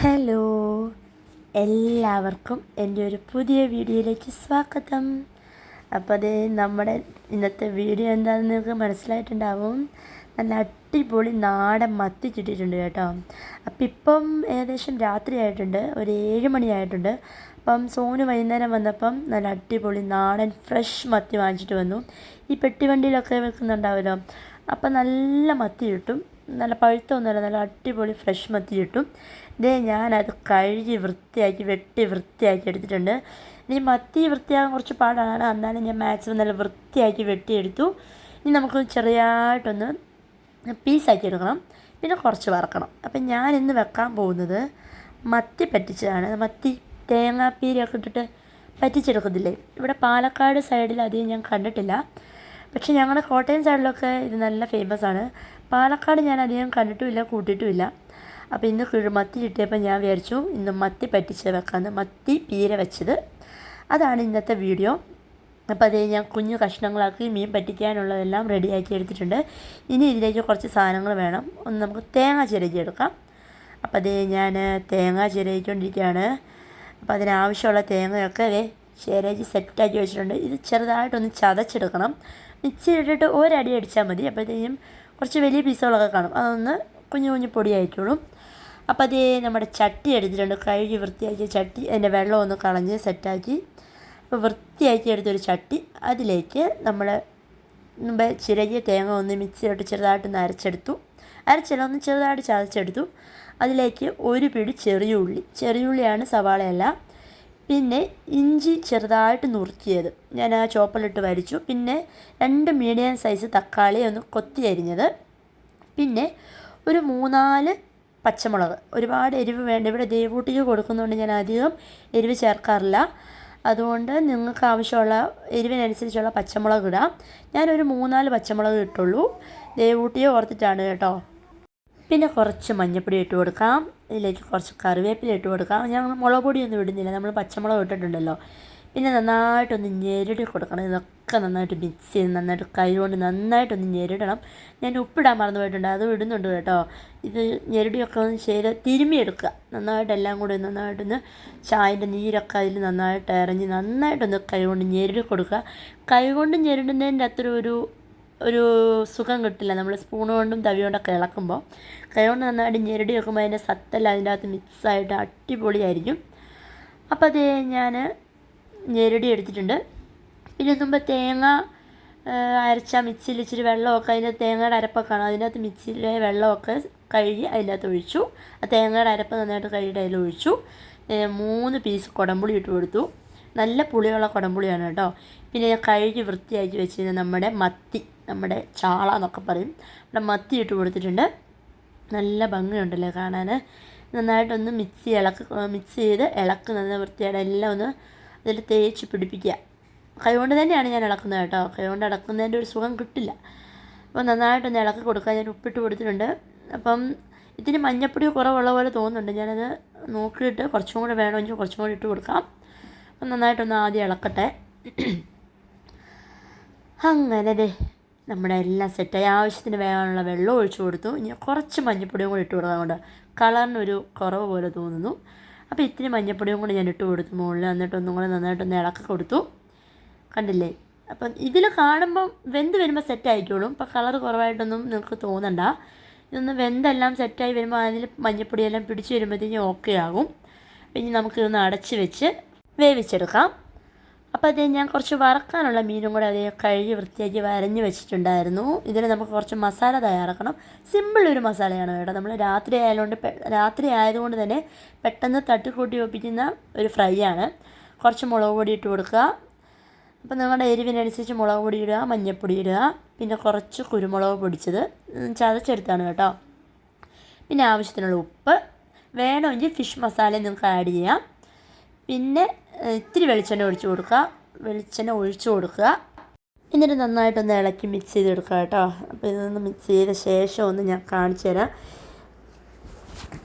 Hello. എല്ലാവർക്കും എന്റെ ഒരു പുതിയ വീഡിയോയിലേക്ക് സ്വാഗതം. അപ്പോൾ അത് നമ്മുടെ ഇന്നത്തെ വീഡിയോ എന്താണെന്ന് നിങ്ങൾക്ക് മനസ്സിലായിട്ടുണ്ടാവും. നല്ല അടിപൊളി നാടൻ മത്തി കിട്ടിയിട്ടുണ്ട് കേട്ടോ. അപ്പം ഇപ്പം ഏകദേശം രാത്രിയായിട്ടുണ്ട് ഒരു ഏഴ് മണിയായിട്ടുണ്ട് അപ്പം സോനു വൈകുന്നേരം വന്നപ്പം നല്ല അടിപൊളി നാടൻ ഫ്രഷ് മത്തി വാങ്ങിച്ചിട്ട് വന്നു. ഈ പെട്ടി വണ്ടിയിലൊക്കെ വെക്കുന്നുണ്ടാവുമല്ലോ അപ്പം നല്ല മത്തി കിട്ടും. നല്ല പഴുത്തൊന്നുമല്ല നല്ല അടിപൊളി ഫ്രഷ് മത്തി കിട്ടും. ഇതേ ഞാനത് കഴുകി വൃത്തിയാക്കി വെട്ടി വൃത്തിയാക്കി എടുത്തിട്ടുണ്ട്. ഇനി മത്തി വൃത്തിയാകാൻ കുറച്ച് പാടാണ്. എന്നാലും ഞാൻ മാക്സിമം നല്ല വൃത്തിയാക്കി വെട്ടിയെടുത്തു. ഇനി നമുക്ക് ചെറിയായിട്ടൊന്ന് പീസാക്കി എടുക്കണം. പിന്നെ കുറച്ച് വറക്കണം. അപ്പം ഞാൻ ഇന്ന് വെക്കാൻ പോകുന്നത് മത്തി പറ്റിച്ചതാണ്. മത്തി തേങ്ങാപ്പീരൊക്കെ ഇട്ടിട്ട് പറ്റിച്ചെടുക്കത്തില്ലേ ഇവിടെ പാലക്കാട് സൈഡിൽ അധികം ഞാൻ കണ്ടിട്ടില്ല. പക്ഷേ ഞങ്ങളുടെ കോട്ടയം സൈഡിലൊക്കെ ഇത് നല്ല ഫേമസ് ആണ്. പാലക്കാട് ഞാൻ അധികം കണ്ടിട്ടുമില്ല കൂട്ടിയിട്ടുമില്ല അപ്പോൾ ഇന്ന് കിഴ മത്തി കിട്ടിയപ്പോൾ ഞാൻ വിചാരിച്ചു ഇന്ന് മത്തി പറ്റിച്ച് വെക്കാമെന്ന് മത്തി പീര വെച്ചത്. അതാണ് ഇന്നത്തെ വീഡിയോ. അപ്പോൾ അതേ ഞാൻ കുഞ്ഞു കഷ്ണങ്ങളാക്കി മീൻ പറ്റിക്കാനുള്ളതെല്ലാം റെഡിയാക്കി എടുത്തിട്ടുണ്ട്. ഇനി ഇതിലേക്ക് കുറച്ച് സാധനങ്ങൾ വേണം. ഒന്ന് നമുക്ക് തേങ്ങ ചിരകി എടുക്കാം. അപ്പോൾ അതേ ഞാൻ തേങ്ങ ചിരകിക്കൊണ്ടിരിക്കുകയാണ്. അപ്പോൾ അതിനാവശ്യമുള്ള തേങ്ങയൊക്കെ അതേ ചിരകി സെറ്റാക്കി വെച്ചിട്ടുണ്ട്. ഇത് ചെറുതായിട്ടൊന്ന് ചതച്ചെടുക്കണം. മിക്സിയിലിട്ടിട്ട് ഒരടി അടിച്ചാൽ മതി. അപ്പോഴത്തേക്കും കുറച്ച് വലിയ പീസുകളൊക്കെ കാണും. അതൊന്ന് കുഞ്ഞു കുഞ്ഞു പൊടിയായിട്ടുള്ളൂ അപ്പോൾ അതേ നമ്മുടെ ചട്ടി എടുത്തിട്ടുണ്ട്. കഴുകി വൃത്തിയാക്കിയ ചട്ടി. അതിന്റെ വെള്ളം ഒന്ന് കളഞ്ഞ് സെറ്റാക്കി. അപ്പോൾ വൃത്തിയാക്കി എടുത്തൊരു ചട്ടി. അതിലേക്ക് നമ്മൾ മുമ്പ് ചിരകിയ തേങ്ങ ഒന്ന് മിക്സിയിലോട്ട് ചെറുതായിട്ടൊന്ന് അരച്ചെടുത്തു. അരച്ചല്ല ഒന്ന് ചെറുതായിട്ട് ചതച്ചെടുത്തു. അതിലേക്ക് ഒരു പിടി ചെറിയ ഉള്ളി. ചെറിയ ഉള്ളിയാണ് സവാളയല്ല. പിന്നെ ഇഞ്ചി ചെറുതായിട്ട് നുറുക്കിയത്. ഞാൻ ആ ചോപ്പലിട്ട് വരിച്ചു. പിന്നെ രണ്ട് മീഡിയം സൈസ് തക്കാളി ഒന്ന് കൊത്തി അരിഞ്ഞത്. പിന്നെ ഒരു മൂന്നാൽ പച്ചമുളക്. ഒരുപാട് എരിവ് വേണ്ട. ഇവിടെ ദേവൂട്ടിക്ക് കൊടുക്കുന്നതുകൊണ്ട് ഞാൻ അധികം എരിവ് ചേർക്കാറില്ല. അതുകൊണ്ട് നിങ്ങൾക്ക് ആവശ്യമുള്ള എരിവിനനുസരിച്ചുള്ള പച്ചമുളക് ഇടാം. ഞാനൊരു മൂന്നാൽ പച്ചമുളക് ഇട്ടുള്ളൂ. ദേവൂട്ടിയെ ഓർത്തിട്ടാണ് കേട്ടോ. പിന്നെ കുറച്ച് മഞ്ഞപ്പൊടി ഇട്ട് കൊടുക്കാം. ഇതിലേക്ക് കുറച്ച് കറിവേപ്പില ഇട്ട് കൊടുക്കാം. ഞാൻ മുളക് പൊടിയൊന്നും ഇടുന്നില്ല. നമ്മൾ പച്ചമുളക് ഇട്ടിട്ടുണ്ടല്ലോ. പിന്നെ നന്നായിട്ടൊന്ന് ഞെരടി കൊടുക്കണം. ഇതൊക്കെ നന്നായിട്ട് മിക്സ് ചെയ്ത് നന്നായിട്ട് കൈ കൊണ്ട് നന്നായിട്ടൊന്ന് ഞെരടണം. ഞാൻ ഉപ്പിടാൻ മറന്നു പോയിട്ടുണ്ട്. അത് ഇടുന്നുണ്ട് കേട്ടോ. ഇത് ഞെരടിയൊക്കെ ഒന്ന് ചെയ്ത് തിരുമ്മിയെടുക്കുക നന്നായിട്ട് എല്ലാം കൂടി നന്നായിട്ടൊന്ന് ചായന്റെ നീരൊക്കെ അതിൽ നന്നായിട്ട് ഇറങ്ങി നന്നായിട്ടൊന്ന് കൈ കൊണ്ട് ഞെരടി കൊടുക്കുക. കൈ കൊണ്ട് ഞെരടുന്നതിന്റെ അത്ര ഒരു ഒരു സുഖം കിട്ടില്ല. നമ്മൾ സ്പൂൺ കൊണ്ടും തവി കൊണ്ടൊക്കെ ഇളക്കുമ്പോൾ കൈ കൊണ്ട് നന്നായിട്ട് ഞെരടി വെക്കുമ്പോൾ അതിന്റെ സത്തെല്ലാം അതിന്റെ അകത്ത് മിക്സായിട്ട് അടിപൊളിയായിരിക്കും. അപ്പോൾ അത് ഞാൻ ഞെരടി എടുത്തിട്ടുണ്ട്. പിന്നെ മുമ്പ് തേങ്ങ അരച്ച മിക്സിയിൽ ഇച്ചിരി വെള്ളമൊക്കെ അതിന്റെ തേങ്ങയുടെ അരപ്പൊക്കെ ആണ് അതിനകത്ത് മിക്സിയിലെ വെള്ളമൊക്കെ കഴുകി അതിന്റെ അകത്ത് ഒഴിച്ചു. ആ തേങ്ങയുടെ അരപ്പ് നന്നായിട്ട് കഴുകിയിട്ട് അതിൽ ഒഴിച്ചു. മൂന്ന് പീസ് കുടംപുളി ഇട്ട് കൊടുത്തു. നല്ല പുളിയുള്ള കുടംപുളിയാണ് കേട്ടോ. പിന്നെ ഞാൻ കഴുകി വൃത്തിയാക്കി വെച്ചിരുന്ന നമ്മുടെ മത്തി നമ്മുടെ ചാള എന്നൊക്കെ പറയും. നമ്മുടെ മത്തി ഇട്ട് കൊടുത്തിട്ടുണ്ട്. നല്ല ഭംഗിയുണ്ടല്ലേ കാണാൻ. നന്നായിട്ടൊന്ന് മിക്സ് ഇളക്ക് മിക്സ് ചെയ്ത് ഇളക്ക് നന്നായി വൃത്തിയായിട്ട് എല്ലാം ഒന്ന് അതിൽ തേച്ച് പിടിപ്പിക്കുക. കൈകൊണ്ട് തന്നെയാണ് ഞാൻ ഇളക്കുന്നത് കേട്ടോ. കൈകൊണ്ട് ഇളക്കുന്നതിന്റെ ഒരു സുഖം കിട്ടില്ല. അപ്പോൾ നന്നായിട്ടൊന്ന് ഇളക്കി കൊടുക്കാൻ ഞാൻ ഉപ്പിട്ട് കൊടുത്തിട്ടുണ്ട്. അപ്പം ഇതിന് മഞ്ഞപ്പൊടി കുറവുള്ള പോലെ തോന്നുന്നുണ്ട്. ഞാനത് നോക്കിയിട്ട് കുറച്ചും കൂടെ വേണമെങ്കിൽ കുറച്ചും കൂടി ഇട്ട് കൊടുക്കാം. അപ്പം നന്നായിട്ടൊന്ന് ആദ്യം ഇളക്കട്ടെ. അങ്ങനെ ദേ നമ്മുടെ എല്ലാം സെറ്റായി ആവശ്യത്തിന് വേകാനുള്ള വെള്ളം ഒഴിച്ചു കൊടുത്തു. ഇനി കുറച്ച് മഞ്ഞപ്പൊടിയും കൂടി ഇട്ട് കൊടുക്കാൻ കൊണ്ട് കളറിനൊരു കുറവ് പോലെ തോന്നുന്നു. അപ്പോൾ ഇത്തിരി മഞ്ഞപ്പൊടിയും കൂടി ഞാൻ ഇട്ട് കൊടുത്തു മുകളിൽ. എന്നിട്ട് ഒന്നും കൂടെ നന്നായിട്ടൊന്ന് ഇളക്കി കൊടുത്തു. കണ്ടില്ലേ? അപ്പം ഇതിൽ കാണുമ്പം വെന്ത് വരുമ്പോൾ സെറ്റ് ആയിക്കോളും. അപ്പോൾ കളർ കുറവായിട്ടൊന്നും നിങ്ങൾക്ക് തോന്നണ്ട. ഇതൊന്ന് വെന്തെല്ലാം സെറ്റായി വരുമ്പോൾ അതിൽ മഞ്ഞപ്പൊടിയെല്ലാം പിടിച്ച് വരുമ്പോഴത്തേക്കും ഓക്കെ ആകും. ഇനി നമുക്കിതൊന്ന് അടച്ച് വെച്ച് വേവിച്ചെടുക്കാം. അപ്പോൾ അതേ ഞാൻ കുറച്ച് വറക്കാനുള്ള മീനും കൂടെ അതേ കഴുകി വൃത്തിയാക്കി വരഞ്ഞ് വെച്ചിട്ടുണ്ടായിരുന്നു. ഇതിന് നമുക്ക് കുറച്ച് മസാല തയ്യാറാക്കണം. സിമ്പിൾ ഒരു മസാലയാണ് കേട്ടോ. നമ്മൾ രാത്രി ആയതുകൊണ്ട് രാത്രി ആയതുകൊണ്ട് തന്നെ പെട്ടെന്ന് തട്ടിക്കൂട്ടി ഒപ്പിക്കുന്ന ഒരു ഫ്രൈ ആണ് കുറച്ച് മുളക് പൊടി ഇട്ട് കൊടുക്കുക. അപ്പോൾ നിങ്ങളുടെ എരിവിനനുസരിച്ച് മുളക് പൊടി ഇടുക മഞ്ഞൾപ്പൊടി ഇടുക. പിന്നെ കുറച്ച് കുരുമുളക് പൊടിച്ചത് ചതച്ചെടുത്താണ് കേട്ടോ. പിന്നെ ആവശ്യത്തിനുള്ള ഉപ്പ്. വേണമെങ്കിൽ ഫിഷ് മസാല നിങ്ങൾക്ക് ആഡ് ചെയ്യാം. പിന്നെ ഇത്തിരി വെളിച്ചെണ്ണ ഒഴിച്ചു കൊടുക്കുക. വെളിച്ചെണ്ണ ഒഴിച്ചു കൊടുക്കുക. എന്നിട്ട് നന്നായിട്ടൊന്ന് ഇളക്കി മിക്സ് ചെയ്തെടുക്കുക കേട്ടോ. അപ്പോൾ ഇതൊന്ന് മിക്സ് ചെയ്ത ശേഷം ഒന്ന് ഞാൻ കാണിച്ചു തരാം.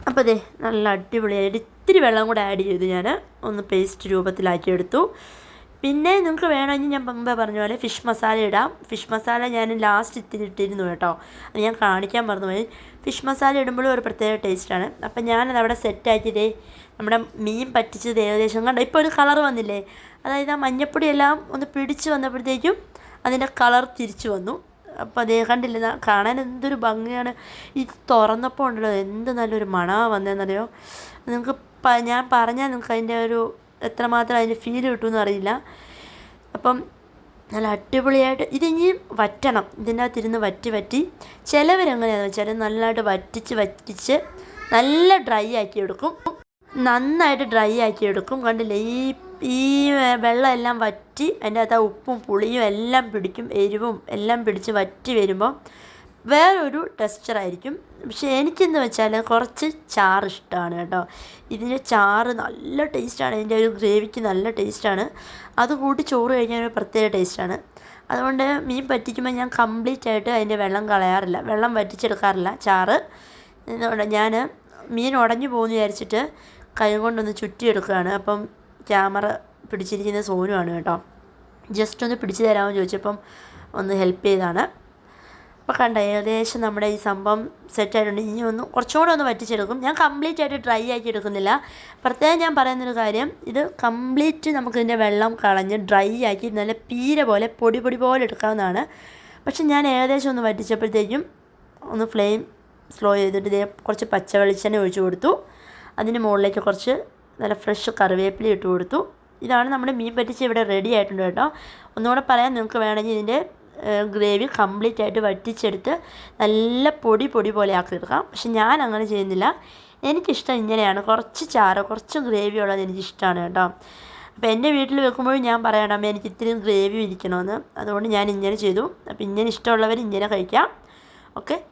അപ്പോൾ അതെ നല്ല അടിപൊളിയായിട്ട് ഇത്തിരി വെള്ളം കൂടെ ആഡ് ചെയ്ത് ഞാൻ ഒന്ന് പേസ്റ്റ് രൂപത്തിലാക്കിയെടുത്തു. പിന്നെ നിങ്ങൾക്ക് വേണമെങ്കിൽ ഞാൻ മുമ്പേ പറഞ്ഞ പോലെ ഫിഷ് മസാല ഇടാം. ഫിഷ് മസാല ഞാൻ ലാസ്റ്റ് ഇത്തിരി ഇട്ടിരുന്നു കേട്ടോ. അത് ഞാൻ കാണിക്കാൻ മറന്നുപോയി. ഫിഷ് മസാല ഇടുമ്പോഴും ഒരു പ്രത്യേക ടേസ്റ്റാണ് അപ്പം ഞാനത് അവിടെ സെറ്റാക്കിയിട്ടേ നമ്മുടെ മീൻ പറ്റിച്ചത് ഏകദേശം കണ്ടോ? ഇപ്പോൾ ഒരു കളർ വന്നില്ലേ? അതായത് ആ മഞ്ഞപ്പൊടിയെല്ലാം ഒന്ന് പിടിച്ച് വന്നപ്പോഴത്തേക്കും അതിന്റെ കളർ തിരിച്ചു വന്നു. അപ്പോൾ അതേ കണ്ടില്ല കാണാൻ എന്തൊരു ഭംഗിയാണ്. ഈ തുറന്നപ്പോൾ ഉണ്ടല്ലോ എന്ത് നല്ലൊരു മണമാണ് വന്നതെന്നറിയോ? നിങ്ങൾക്ക് ഞാൻ പറഞ്ഞാൽ നിങ്ങൾക്ക് അതിന്റെ ഒരു എത്രമാത്രം അതിന്റെ ഫീൽ കിട്ടുമെന്ന് അറിയില്ല. അപ്പം നല്ല അടിപൊളിയായിട്ട് ഇതിനിയും വറ്റണം. ഇതിന്റെ അകത്തിരുന്ന് വറ്റി. വറ്റി ചിലവരെങ്ങനെയാണെന്ന് വെച്ചാൽ നല്ലതായിട്ട് വറ്റിച്ച് വറ്റിച്ച് നല്ല ഡ്രൈ ആക്കി എടുക്കും. നന്നായിട്ട് ഡ്രൈ ആക്കി എടുക്കും. കണ്ടില്ലേ? ഈ ഈ വെള്ളമെല്ലാം വറ്റി അതിന്റെ അകത്ത് ഉപ്പും പുളിയും എല്ലാം പിടിക്കും. എരിവും എല്ലാം പിടിച്ച് വറ്റി വരുമ്പോൾ വേറൊരു ടെക്സ്ചറായിരിക്കും പക്ഷേ എനിക്കെന്ന് വെച്ചാൽ കുറച്ച് ചാറ് ഇഷ്ടമാണ് കേട്ടോ. ഇതിന്റെ ചാറ് നല്ല ടേസ്റ്റാണ്. ഇതിന്റെ ഒരു ഗ്രേവിക്ക് നല്ല ടേസ്റ്റാണ്. അത് കൂട്ടി ചോറ് കഴിക്കാൻ ഒരു പ്രത്യേക ടേസ്റ്റാണ്. അതുകൊണ്ട് മീൻ പറ്റിക്കുമ്പോൾ ഞാൻ കംപ്ലീറ്റ് ആയിട്ട് അതിന്റെ വെള്ളം കളയാറില്ല. വെള്ളം വറ്റിച്ചെടുക്കാറില്ല ചാറ്. ഞാൻ മീൻ ഉടഞ്ഞു പോകുന്നു വിചാരിച്ചിട്ട് കൈ കൊണ്ടൊന്ന് ചുറ്റിയെടുക്കുകയാണ്. അപ്പം ക്യാമറ പിടിച്ചിരിക്കുന്ന സോനുമാണ് കേട്ടോ. ജസ്റ്റ് ഒന്ന് പിടിച്ചു തരാമെന്ന് ചോദിച്ചപ്പം ഒന്ന് ഹെൽപ്പ് ചെയ്താണ്. അപ്പോൾ കണ്ട ഏകദേശം നമ്മുടെ ഈ സംഭവം സെറ്റായിട്ടുണ്ട് ഇനി ഒന്ന് കുറച്ചുകൂടെ ഒന്ന് വറ്റിച്ചെടുക്കും ഞാൻ കംപ്ലീറ്റ് ആയിട്ട് ഡ്രൈ ആക്കി എടുക്കുന്നില്ല. പ്രത്യേകം ഞാൻ പറയുന്നൊരു കാര്യം ഇത് കംപ്ലീറ്റ് നമുക്കിതിന്റെ വെള്ളം കളഞ്ഞ് ഡ്രൈ ആക്കി നല്ല പീര പോലെ പൊടി പൊടി പോലെ എടുക്കാവുന്നതാണ്. പക്ഷെ ഞാൻ ഏകദേശം ഒന്ന് വറ്റിച്ചപ്പോഴത്തേക്കും ഒന്ന് ഫ്ലെയിം സ്ലോ ചെയ്തിട്ട് ഇതേ കുറച്ച് പച്ച വെളിച്ചെണ്ണ ഒഴിച്ചു കൊടുത്തു. അതിന് മുകളിലേക്ക് കുറച്ച് നല്ല ഫ്രഷ് കറിവേപ്പില ഇട്ട് കൊടുത്തു. ഇതാണ് നമ്മുടെ മീൻ പറ്റിച്ച് ഇവിടെ റെഡി ആയിട്ടുണ്ട് കേട്ടോ. ഒന്നുകൂടെ പറയാൻ നിങ്ങൾക്ക് വേണമെങ്കിൽ ഇതിന്റെ ഗ്രേവി കംപ്ലീറ്റ് ആയിട്ട് വറ്റിച്ചെടുത്ത് നല്ല പൊടി പൊടി പോലെ ആക്കി എടുക്കാം പക്ഷെ ഞാൻ അങ്ങനെ ചെയ്യുന്നില്ല. എനിക്കിഷ്ടം ഇങ്ങനെയാണ്. കുറച്ച് ചാറ് കുറച്ച് ഗ്രേവി ഉള്ളത് എനിക്കിഷ്ടമാണ് കേട്ടോ. അപ്പോൾ എന്റെ വീട്ടിൽ വെക്കുമ്പോഴും ഞാൻ പറയണം എനിക്ക് ഇത്രയും ഗ്രേവി ഇരിക്കണമെന്ന്. അതുകൊണ്ട് ഞാൻ ഇങ്ങനെ ചെയ്തു. അപ്പോൾ ഇങ്ങനെ ഇഷ്ടമുള്ളവർ ഇങ്ങനെ കഴിക്കാം. ഓക്കെ?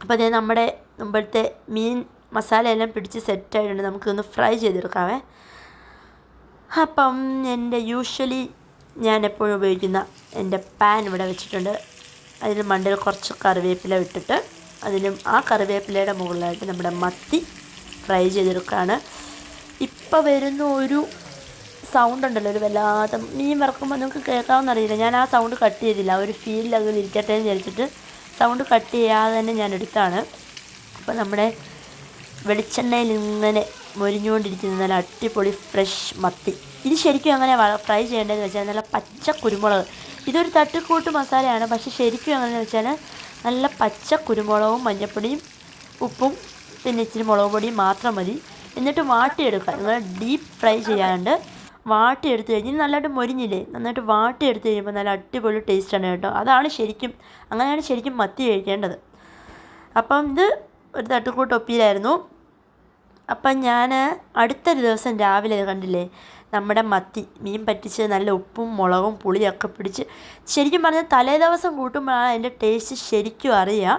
അപ്പോൾ അതേ നമ്മുടെ മുമ്പത്തെ മീൻ മസാല എല്ലാം പിടിച്ച് സെറ്റായിട്ടുണ്ട്. നമുക്കൊന്ന് ഫ്രൈ ചെയ്തെടുക്കാവേ. അപ്പം എന്റെ യൂഷ്വലി ഞാൻ എപ്പോഴും ഉപയോഗിക്കുന്ന എന്റെ പാൻ ഇവിടെ വെച്ചിട്ടുണ്ട്. അതിന് മണ്ടയിൽ കുറച്ച് കറിവേപ്പില ഇട്ടിട്ട് അതിനും ആ കറിവേപ്പിലയുടെ മുകളിലായിട്ട് നമ്മുടെ മത്തി ഫ്രൈ ചെയ്തെടുക്കുകയാണ്. ഇപ്പോൾ വരുന്ന ഒരു സൗണ്ട് ഉണ്ടല്ലോ ഒരു വല്ലാത്ത മീൻ വറക്കുമ്പോൾ നിങ്ങൾക്ക് കേൾക്കാമെന്നറിയില്ല ഞാൻ ആ സൗണ്ട് കട്ട് ചെയ്തില്ല. ഒരു ഫീലിൽ അതിൽ ഇരിക്കട്ടെ എന്ന് വിചാരിച്ചിട്ട് സൗണ്ട് കട്ട് ചെയ്യാതെ തന്നെ ഞാൻ എടുത്താണ്. അപ്പോൾ നമ്മുടെ വെളിച്ചെണ്ണയിൽ ഇങ്ങനെ മൊരിഞ്ഞുകൊണ്ടിരിക്കുന്ന. നല്ല അടിപൊളി ഫ്രഷ് മത്തി. ഇത് ശരിക്കും അങ്ങനെ ഫ്രൈ ചെയ്യേണ്ടതെന്ന് വെച്ചാൽ നല്ല പച്ച കുരുമുളക്. ഇതൊരു തട്ടിക്കൂട്ട് മസാലയാണ്. പക്ഷെ ശരിക്കും അങ്ങനെ വെച്ചാൽ നല്ല പച്ച കുരുമുളകും മഞ്ഞൾപ്പൊടിയും ഉപ്പും പിന്നെ ഇച്ചിരി മുളക് പൊടിയും മാത്രം മതി. എന്നിട്ട് വാട്ടിയെടുക്കുക. നിങ്ങൾ ഡീപ്പ് ഫ്രൈ ചെയ്യാണ്ട് വാട്ടിയെടുത്ത് കഴിഞ്ഞ് നല്ലതായിട്ട് മൊരിഞ്ഞില്ലേ? നന്നായിട്ട് വാട്ടിയെടുത്ത് കഴിയുമ്പോൾ നല്ല അടിപൊളി ടേസ്റ്റാണ് കേട്ടോ. അതാണ് ശരിക്കും അങ്ങനെയാണ് ശരിക്കും മത്തി കഴിക്കേണ്ടത്. അപ്പം ഇത് ഒരു തട്ടുകൂട്ട് ഒപ്പിയിലായിരുന്നു അപ്പം ഞാൻ അടുത്തൊരു ദിവസം രാവിലെ കണ്ടില്ലേ? നമ്മുടെ മത്തി മീൻ പറ്റിച്ച് നല്ല ഉപ്പും മുളകും പുളിയൊക്കെ പിടിച്ച് ശരിക്കും പറഞ്ഞാൽ തലേ ദിവസം കൂട്ടുമ്പോഴാണ് അതിന്റെ ടേസ്റ്റ് ശരിക്കും അറിയാം.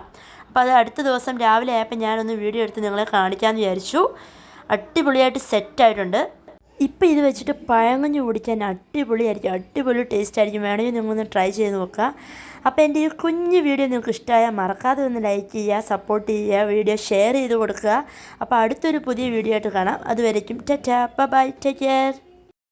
അപ്പോൾ അത് അടുത്ത ദിവസം രാവിലെ ആയപ്പോൾ ഞാനൊന്ന് വീഡിയോ എടുത്ത് നിങ്ങളെ കാണിക്കാമെന്ന് വിചാരിച്ചു. അടിപൊളിയായിട്ട് സെറ്റായിട്ടുണ്ട് ഇപ്പം ഇത് വെച്ചിട്ട് പഴങ്ങഞ്ഞ് കുടിക്കാൻ അടിപൊളിയായിരിക്കും. അടിപൊളി ടേസ്റ്റ് ആയിരിക്കും വേണമെങ്കിൽ നിങ്ങളൊന്ന് ട്രൈ ചെയ്ത് നോക്കുക അപ്പോൾ എന്റെ ഈ കുഞ്ഞു വീഡിയോ നിങ്ങൾക്ക് ഇഷ്ടമായാൽ മറക്കാതെ ഒന്ന് ലൈക്ക് ചെയ്യുക സപ്പോർട്ട് ചെയ്യുക വീഡിയോ ഷെയർ ചെയ്ത് കൊടുക്കുക. അപ്പോൾ അടുത്തൊരു പുതിയ വീഡിയോ ആയിട്ട് കാണാം. അതുവരയ്ക്കും ടാറ്റാ. ബൈ. Take care.